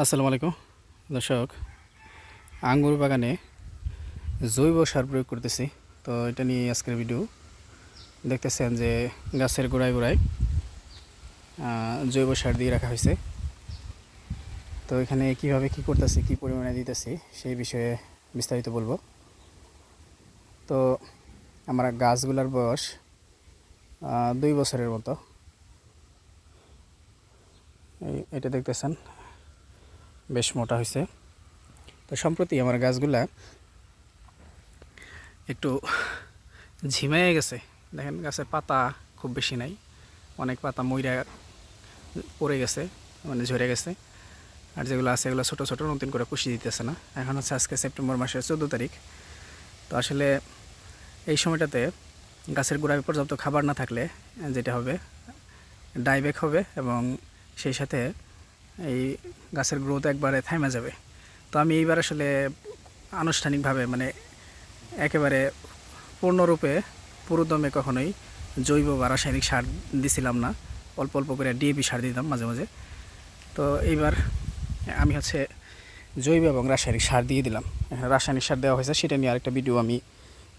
আসসালামু আলাইকুম। দর্শক, আঙ্গুর বাগানে জৈব সার প্রয়োগ করতেছি। তো এটা নিয়ে আজকের ভিডিও দেখতেছেন যে গাছের গোড়ায় গোড়ায় জৈব সার দিয়ে রাখা হয়েছে। তো এখানে কীভাবে কি করতেছি, কি পরিমাণে দিতেছি, সেই বিষয়ে বিস্তারিত বলব। তো আমার গাছগুলার বয়স দুই বছরের মতো। এটা দেখতেছেন বেশ মোটা হয়েছে তো সম্প্রতি আমার গাছগুলা একটু ঝিমাইয়ে গেছে। দেখেন গাছের পাতা খুব বেশি নাই। অনেক পাতা মইরা পড়ে গেছে মানে ঝরে গেছে। আর যেগুলো আছে এগুলো ছোটো ছোটো, নতুন করে কুশি দিতেছে না। এখন হচ্ছে আজকে সেপ্টেম্বর মাসের চোদ্দ তারিখ। তো আসলে এই সময়টাতে গাছের গোড়ায় পর্যাপ্ত খাবার না থাকলে যেটা হবে ডাইব্যাক হবে এবং সেই সাথে এই গাছের গ্রোথ একবারে থাইমা যাবে। তো আমি এইবার আসলে আনুষ্ঠানিকভাবে মানে একেবারে পূর্ণরূপে, পুরোদমে কখনোই জৈব বা রাসায়নিক সার দিছিলাম না। অল্প অল্প করে ডিএপি সার দিতাম মাঝে মাঝে। তো এইবার আমি হচ্ছে জৈব এবং রাসায়নিক সার দিয়ে দিলাম। এখানে রাসায়নিক সার দেওয়া হয়েছে, সেটা নিয়ে আরেকটা ভিডিও আমি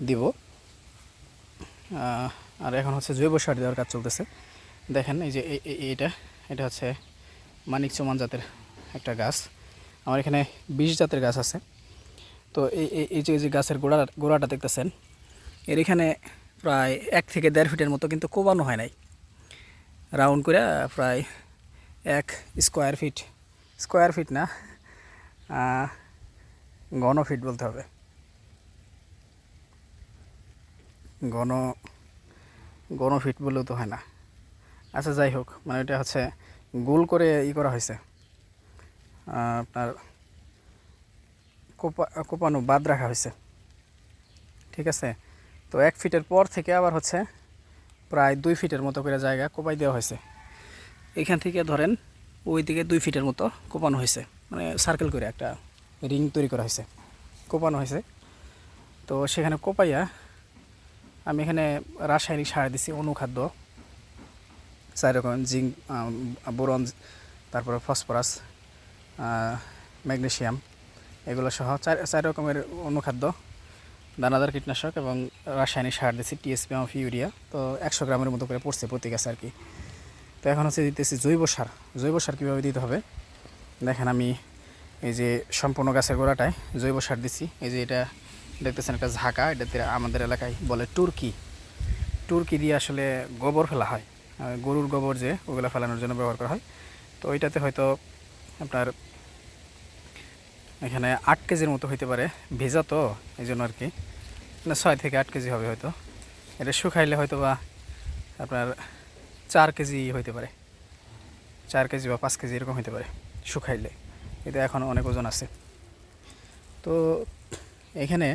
দিব। আর এখন হচ্ছে জৈব সার দেওয়ার কাজ চলতেছে। দেখেন এই যে এইটা, এটা হচ্ছে মানিক চমান জাতের একটা গাছ। আমার এখানে বিশ জাতের গাছ আছে। তো এই, এই- যে, এই যে গাছের গোড়া, গোড়াটা দেখতেছেন, এর এখানে প্রায় এক থেকে দেড় ফিটের মতো কিন্তু কোবানো হয় নাই। রাউন্ড করে প্রায় এক স্কোয়ার ফিট স্কোয়ার ফিট না ঘন ফিট বলতে হবে। ঘন ঘন ফিট বললেও তো হয় না। আচ্ছা যাই হোক মানে এটা হচ্ছে গোল করে ই করা হয়েছে। আপনার কোপা, কোপানো বাদ রাখা হয়েছে। ঠিক আছে? তো এক ফিটের পর থেকে আবার হচ্ছে প্রায় দুই ফিটের মতো করে জায়গা কোপাই দেওয়া হয়েছে। এখান থেকে ধরেন ওই দিকে দুই ফিটের মতো কোপানো হয়েছে। মানে সার্কেল করে একটা রিং তৈরি করা হয়েছে। কোপানো হয়েছে। তো সেখানে কোপাইয়া আমি এখানে রাসায়নিক সার দিছি অনুখাদ্য। চার রকম জিঙ্ক বোরন, তারপরে ফসফরাস ম্যাগনেশিয়াম এগুলো সহ চার চার রকমের অনুখাদ্য, দানাদার কীটনাশক এবং রাসায়নিক সার দিচ্ছি টিএসপি অফ ইউরিয়া তো একশো গ্রামের মতো করে পড়ছে প্রতি গাছে আর কি। তো এখন হচ্ছে দিতেছি জৈব সার। জৈব সার কীভাবে দিতে হবে? দেখেন আমি এই যে সম্পূর্ণ গাছের গোড়াটায় জৈব সার দিচ্ছি এই যে এটা দেখতেছেন একটা ঝাঁকা, এটাতে আমাদের এলাকায় বলে টুরকি। টুরকি দিয়ে আসলে গোবর ফেলা হয়। গরুর গোবর যে ওগুলো ফেলানোর জন্য ব্যবহার করা হয়। তো ওইটাতে হয়তো আপনার এখানে আট কেজির মতো হইতে পারে, ভেজা তো এই জন্য আর কি ছয় থেকে আট কেজি হবে হয়তো। এটা শুকাইলে হয়তো বা আপনার চার কেজি হইতে পারে। চার কেজি বা পাঁচ কেজি এরকম হইতে পারে শুকাইলে। এটা এখন অনেক ওজন আছে। তো এখানে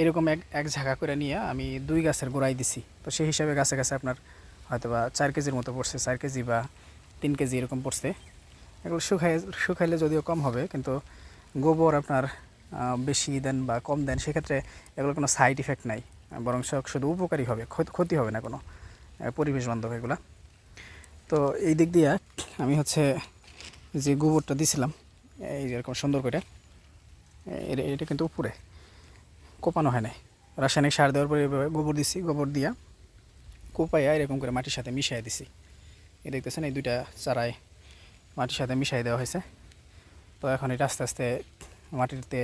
এরকম এক এক ঝাঁকা করে নিয়ে আমি দুই গাছের গোড়াই দিছি। তো সেই হিসাবে গাছে গাছে আপনার হয়তো বা চার কেজির মতো পড়ছে, চার কেজি বা তিন কেজি এরকম পড়ছে। এগুলো শুকাই শুকাইলে যদিও কম হবে, কিন্তু গোবর আপনার বেশি দেন বা কম দেন, সেক্ষেত্রে এগুলো কোনো সাইড ইফেক্ট নাই। বরং শুধু উপকারী হবে, ক্ষত- হবে না কোনো পরিবেশ বান্ধব এগুলো। তো এই দিক দিয়ে আমি হচ্ছে যে গোবরটা দিছিলাম, এই যেরকম সুন্দর করে এটা কিন্তু উপরে, কোপানো হয় নাই। রাসায়নিক সার দেওয়ার পরে গোবর দিছি, গোবর দিয়া কোপাইয়া এরকম করে মাটির সাথে মিশিয়ে দিছি। এই দেখতেছেন, এই দুইটা চারায় মাটির সাথে মিশিয়ে দেওয়া হয়েছে। তো এখন এটা আস্তে আস্তে মাটিতে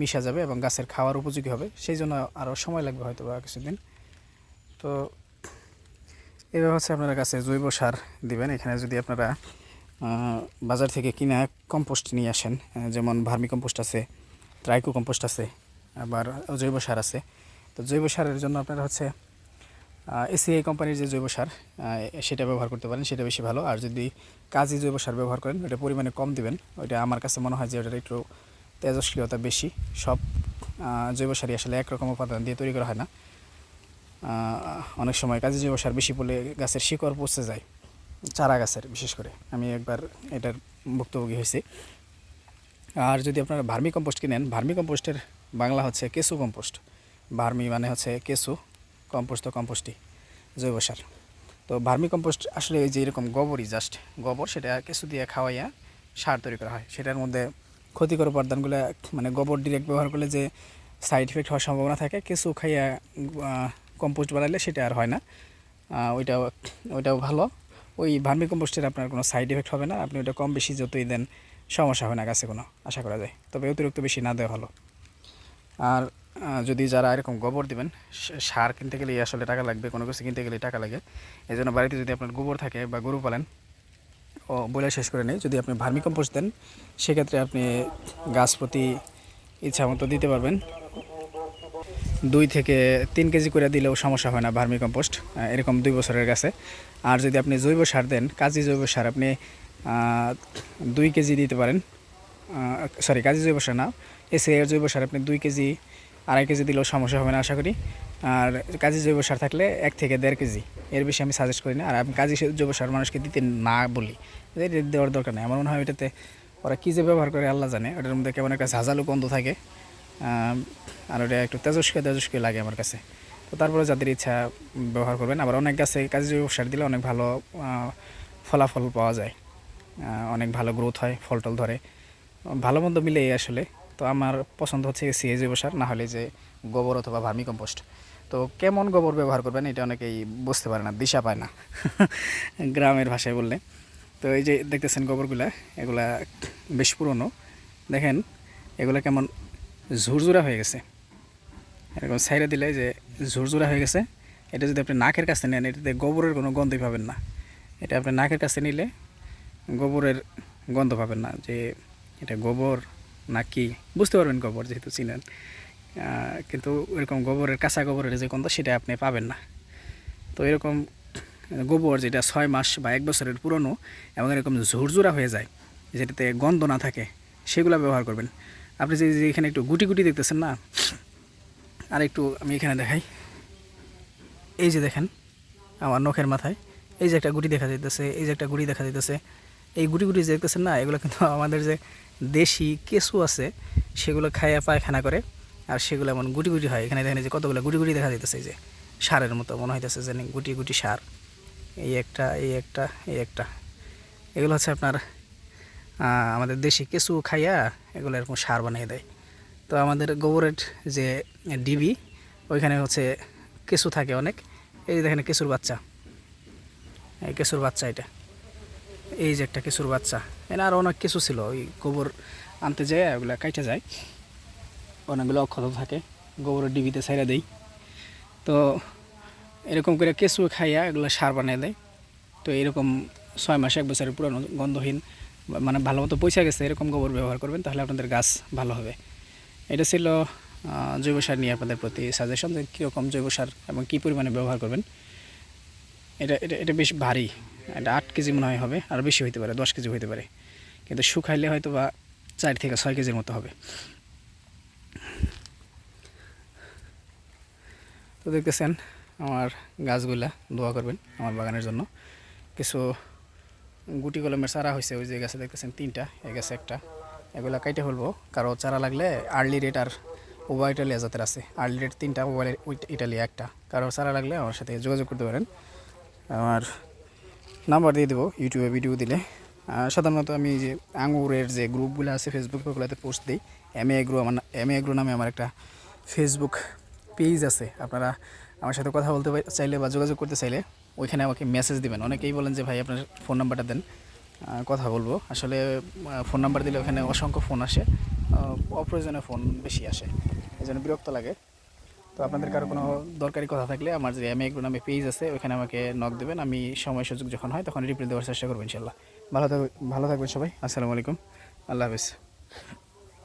মিশা যাবে এবং গাছের খাওয়ার উপযোগী হবে। সেই জন্য আরও সময় লাগবে হয়তো বা কিছুদিন। তো এভাবে হচ্ছে আপনারা গাছে জৈব সার দিবেন। এখানে যদি আপনারা বাজার থেকে কিনা কম্পোস্ট নিয়ে আসেন যেমন ভার্মি কম্পোস্ট আছে, ট্রাইকো কম্পোস্ট আছে, আবার জৈব সার আছে। তো জৈব সারের জন্য আপনারা হচ্ছে এসিআই কোম্পানির যে জৈব সার সেটা ব্যবহার করতে পারেন, সেটা বেশি ভালো। আর যদি কাজী জৈব সার ব্যবহার করেন, ওটা পরিমাণে কম দিবেন। ওইটা আমার কাছে মনে হয় যে ওটার একটু তেজস্ক্রিয়তা বেশি। সব জৈব সারই আসলে একরকম উপাদান দিয়ে তৈরি করা হয় না। অনেক সময় কাজী জৈব সার বেশি পড়লে গাছের শিকড় পচে যায়, চারা গাছের, বিশেষ করে। আমি একবার এটার ভুক্তভোগী হয়েছি। আর যদি আপনারা ভার্মি কম্পোস্ট কিনেন, ভার্মি কম্পোস্টের বাংলা হচ্ছে কেঁচু কম্পোস্ট। ভার্মি মানে হচ্ছে কেঁচু। কম্পোস্ট তো কম্পোস্টই জৈব সার। তো ভার্মি কম্পোস্ট আসলে এই যে এরকম গোবরই জাস্ট গোবর, সেটা কেঁচু দিয়ে খাওয়াইয়া সার তৈরি করা হয়। সেটার মধ্যে ক্ষতিকর উপাদানগুলো মানে গোবর ডিরেক্ট ব্যবহার করলে যে সাইড ইফেক্ট হওয়ার সম্ভাবনা থাকে কিছু খাইয়া কম্পোস্ট বানাইলে সেটা আর হয় না। ওইটাও ওইটাও ভালো। ওই ভার্মি কম্পোস্টের আপনার কোনো সাইড এফেক্ট হবে না। আপনি ওটা কম বেশি যতই দেন, সমস্যা হয় না গাছে কোনো, আশা করা যায়। তবে অতিরিক্ত বেশি না দেওয়া ভালো। আর যদি যারা এরকম গোবর দিবেন সার কিনতে গেলে আসলে টাকা লাগবে, কোনো কিছু কিনতে গেলে টাকা লাগে। এই জন্য বাড়িতে যদি আপনার গোবর থাকে বা গরু পালেন, ও বলে শেষ করে নেই। যদি আপনি ভার্মি কম্পোস্ট দেন, সেক্ষেত্রে আপনি গাছ প্রতি ইচ্ছা মতো দিতে পারবেন। দুই থেকে তিন কেজি করে দিলেও সমস্যা হয় না ভার্মি কম্পোস্ট এরকম দুই বছরের গাছে। আর যদি আপনি জৈব সার দেন, কাজী জৈব সার, আপনি দুই কেজি দিতে পারেন। সরি, কাজী জৈব সার না, এসে জৈব সার আপনি দুই কেজি আড়াই কেজি দিলেও সমস্যা হবে না, আশা করি। আর কাজী জৈব সার থাকলে এক থেকে দেড় কেজি। এর বেশি আমি সাজেস্ট করি না। আর আমি কাজী জৈব সার মানুষকে দিতে না বলি। দেওয়ার দরকার নেই। আমার মনে হয় এটাতে ওরা কী যে ব্যবহার করে আল্লাহ জানে। ওটার মধ্যে কেমন একটা ঝাঁঝালো গন্ধ থাকে। আর ওটা একটু তেজস্ক্রিয় তেজস্ক্রিয় লাগে আমার কাছে। তো তারপরে যাদের ইচ্ছা ব্যবহার করবেন। আবার অনেক গাছে কাজী জৈব সার দিলে অনেক ভালো ফলাফল পাওয়া যায়। অনেক ভালো গ্রোথ হয় ফল টল ধরে। ভালো মন্দ মিলেই আসলে। তো আমার পছন্দ হচ্ছে সিএ জৈব সার না হলে যে গোবর অথবা ভার্মি কম্পোস্ট তো কেমন গোবর ব্যবহার করবেন এটা অনেকেই বুঝতে পারে না, দিশা পায় না। গ্রামের ভাষায় বললে। তো এই যে দেখতেছেন গোবরগুলা, এগুলা বেশ পুরনো। দেখেন, এগুলা কেমন ঝুরঝুরা হয়ে গেছে। এরকম সাইডে দিলে যে ঝুরঝুরা হয়ে গেছে। এটা যদি আপনি নাকের কাছে নেন, এটাতে গোবরের কোনো গন্ধই পাবেন না। এটা আপনি নাকের কাছে নিলে গোবরের গন্ধ পাবেন না যে এটা গোবর না কি বুঝতে পারবেন গোবর যেহেতু চিনেন। কিন্তু এরকম গোবরের, কাঁচা গোবরের যে গন্ধ, সেটা আপনি পাবেন না। তো এরকম গোবর যেটা ছয় মাস বা এক বছরের পুরনো এবং এরকম ঝুরঝুরা হয়ে যায়, যেটাতে গন্ধ না থাকে, সেগুলো ব্যবহার করবেন। আপনি যে যে এখানে একটু গুটি গুটি দেখতেছেন না, আর একটু আমি এখানে দেখাই। এই যে দেখেন, আমার নখের মাথায়, এই যে একটা গুটি দেখা যাইতেছে, এই যে একটা গুটি দেখা যাইতেছে। এই গুটি গুটি যে দেখতেছেন না, এগুলো কিন্তু আমাদের যে দেশি কেঁচু আছে, সেগুলো খাইয়া পায়খানা করে, আর সেগুলো এমন গুটি গুটি হয়। এখানে দেখেন যে কতগুলো গুটি গুটি দেখা যাইতেছে যে, সারের মতো মনে হইতেছে যে গুটি গুটি সার। এই একটা এই একটা এই একটা। এগুলো হচ্ছে আপনার আমাদের দেশি কেঁচু খাইয়া এগুলো এরকম সার বানিয়ে দেয়। তো আমাদের গোবরের যে ডিবি, ওইখানে হচ্ছে কেঁচু থাকে অনেক। এই দেখেন কেঁচুর বাচ্চা। এই কেঁচুর বাচ্চা এটা। এই যে একটা কেঁচুর বাচ্চা এখানে আরও অনেক কিছু ছিল, ওই গোবর আনতে যায় ওগুলো কাইটে যায়। অনেকগুলো অক্ষত থাকে, গোবরের ডিবিতে ছাইরা দেই। তো এরকম করে কেঁচু খাইয়া এগুলো সার বানিয়ে দেয়। তো এরকম ছয় মাস, এক বছরের পুরনো গন্ধহীন মানে ভালো মতো পয়সা গেছে, এরকম গোবর ব্যবহার করবেন, তাহলে আপনাদের গাছ ভালো হবে। এটা ছিল জৈব সার নিয়ে আপনাদের প্রতি সাজেশন যে কীরকম জৈব সার এবং কী পরিমাণে ব্যবহার করবেন। এটা এটা এটা বেশ ভারী এটা আট কেজি মনে হয় হবে, আর বেশি হইতে পারে, দশ কেজি হইতে পারে। কিন্তু শুকাইলে হয়তো বা চার থেকে ছয় কেজির মতো হবে। তো দেখতেছেন আমার গাছগুলা, দোয়া করবেন আমার বাগানের জন্য। কিছু গুটি কলমের চারা হয়েছে ওই যে গাছে দেখতেছেন তিনটা, এই গাছে একটা। এগুলা কাইটে ফেলব, কারও চারা লাগলে আর্লি রেট আর ওবা ইটালিয়া জাতের আছে। আর্লি রেট তিনটা ওবা ইটালিয়া একটা। কারও চারা লাগলে আমার সাথে যোগাযোগ করতে পারেন। আমার নাম্বার দিয়ে দেবো ইউটিউবে ভিডিও দিলে। সাধারণত আমি যে আঙুরের যে গ্রুপগুলো আছে ফেসবুক ওগুলোতে পোস্ট দিই। এম এ এগ্রো আমার এম এ এগ্রো নামে আমার একটা ফেসবুক পেজ আছে। আপনারা আমার সাথে কথা বলতে চাইলে বা যোগাযোগ করতে চাইলে ওইখানে আমাকে মেসেজ দেবেন। অনেকেই বলেন যে, ভাই, আপনার ফোন নাম্বারটা দেন কথা বলব। আসলে ফোন নাম্বার দিলে ওখানে অসংখ্য ফোন আসে। অপ্রয়োজনীয় ফোন বেশি আসে। এই জন্য বিরক্ত লাগে। তো আপনাদের কারও কোনো দরকারি কথা থাকলে আমার যে এম এগ্রো নামে পেজ আছে, ওইখানে আমাকে নক দেবেন, আমি সময় সুযোগ যখন হয় তখন রিপ্লাই দেওয়ার চেষ্টা করব ইনশাল্লাহ। ভালো থাকবে ভালো থাকবেন সবাই, আসসালামু আলাইকুম, আল্লাহ হাফিজ।